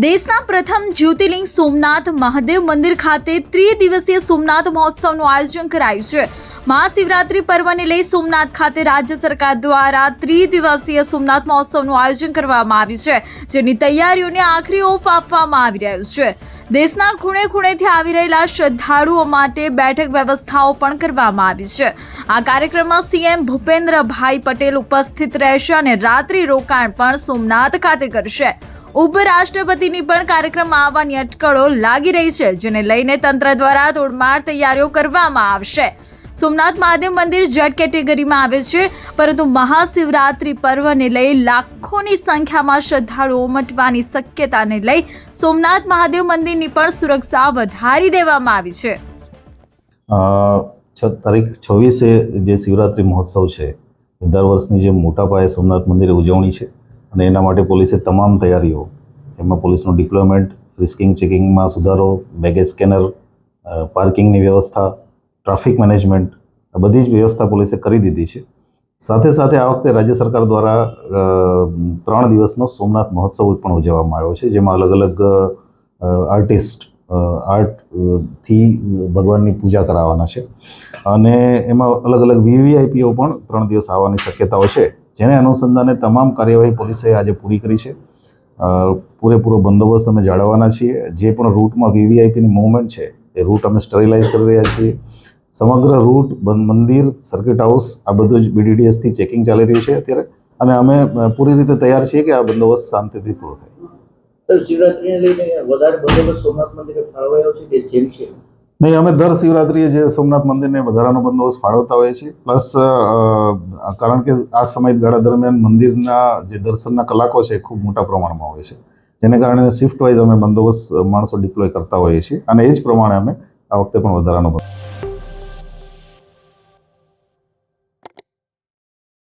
દેશના પ્રથમ જ્યોતિર્લિંગ સોમનાથ મહાદેવ મંદિર ખાતે ત્રિદિવસીય સોમનાથ મહોત્સવનું આયોજન કરાયું છે. મહાશિવરાત્રિ પર્વને લઈ સોમનાથ ખાતે રાજ્ય સરકાર દ્વારા ત્રિદિવસીય સોમનાથ મહોત્સવનું આયોજન કરવામાં આવ્યું છે, જેની તૈયારીઓને આખરી ઓફ આપવામાં આવી રહ્યું છે. દેશના ખૂણે ખૂણેથી આવી રહેલા શ્રદ્ધાળુઓ માટે બેઠક વ્યવસ્થાઓ પણ કરવામાં આવી છે. આ કાર્યક્રમમાં સીએમ ભૂપેન્દ્રભાઈ પટેલ ઉપસ્થિત રહેશે અને રાત્રિ રોકાણ પણ સોમનાથ ખાતે કરશે. ઉપરાષ્ટ્રપતિની પણ કાર્યક્રમમાં આવવાની અટકળો લાગી રહી છે, જેને લઈને તંત્ર દ્વારા તોડમાર તૈયારીઓ કરવામાં આવશે. સોમનાથ મહાદેવ મંદિર જેડ કેટેગરીમાં આવે છે, પરંતુ મહાશિવરાત્રિ પર્વને લઈ લાખોની સંખ્યામાં શ્રદ્ધાળુઓ ઉમટવાની શક્યતાને લઈ સોમનાથ મહાદેવ મંદિરની પણ સુરક્ષા વધારી દેવામાં આવી છે. તારીખ છવ્વીસે જે શિવરાત્રિ મહોત્સવ છે, દર વર્ષની જે મોટા પાયે સોમનાથ મંદિરે ઉજવણી છે. અને એના માટે પોલીસે તમામ તૈયારીઓ એમાં પોલીસનું ડિપ્લોયમેન્ટ, ફ્રિસ્કિંગ, ચેકિંગમાં સુધારો, બેગેજ સ્કેનર પાર્કિંગની વ્યવસ્થા, ટ્રાફિક મેનેજમેન્ટ, આ બધી જ વ્યવસ્થા પોલીસે કરી દીધી છે. સાથે સાથે આ વખતે રાજ્ય સરકાર દ્વારા ત્રણ દિવસનો સોમનાથ મહોત્સવ પણ ઉજવવામાં આવ્યો છે, જેમાં અલગ અલગ આર્ટિસ્ટ આર્ટથી ભગવાનની પૂજા કરાવવાના છે. અને એમાં અલગ અલગ વીવીઆઈપીઓ પણ ત્રણ દિવસ આવવાની શક્યતાઓ છે, જેને અનુસંધાને તમામ કાર્યવાહી પોલીસે આજે પૂરી કરી છે. પૂરેપૂરો બંદોબસ્ત અમે જાળવવાના છીએ. જે પણ રૂટમાં વીવીઆઈપીની મૂવમેન્ટ છે, એ રૂટ અમે સ્ટરીલાઇઝ કરી રહ્યા છીએ. સમગ્ર રૂટ મંદિર સર્કિટ હાઉસ આ બધું જ બીડીડીએસથી ચેકિંગ ચાલી રહ્યું છે અત્યારે. અને અમે પૂરી રીતે તૈયાર છીએ કે આ બંદોબસ્ત શાંતિથી પૂરો થાય. નહીં, અમે દર શિવરાત્રિએ જે સોમનાથ મંદિરને વધારાનો બંદોબસ્ત ફાળવતા હોઈએ છીએ. પ્લસ કારણ કે આ સમયગાળા દરમિયાન મંદિરના જે દર્શનના કલાકો છે ખૂબ મોટા પ્રમાણમાં હોય છે. જેને કારણે શિફ્ટ વાઇઝ અમે બંદોબસ્ત માણસો ડિપ્લોય કરતા હોઈએ છીએ. અને એ જ પ્રમાણે અમે આ વખતે પણ વધારાનો બંદોબસ્ત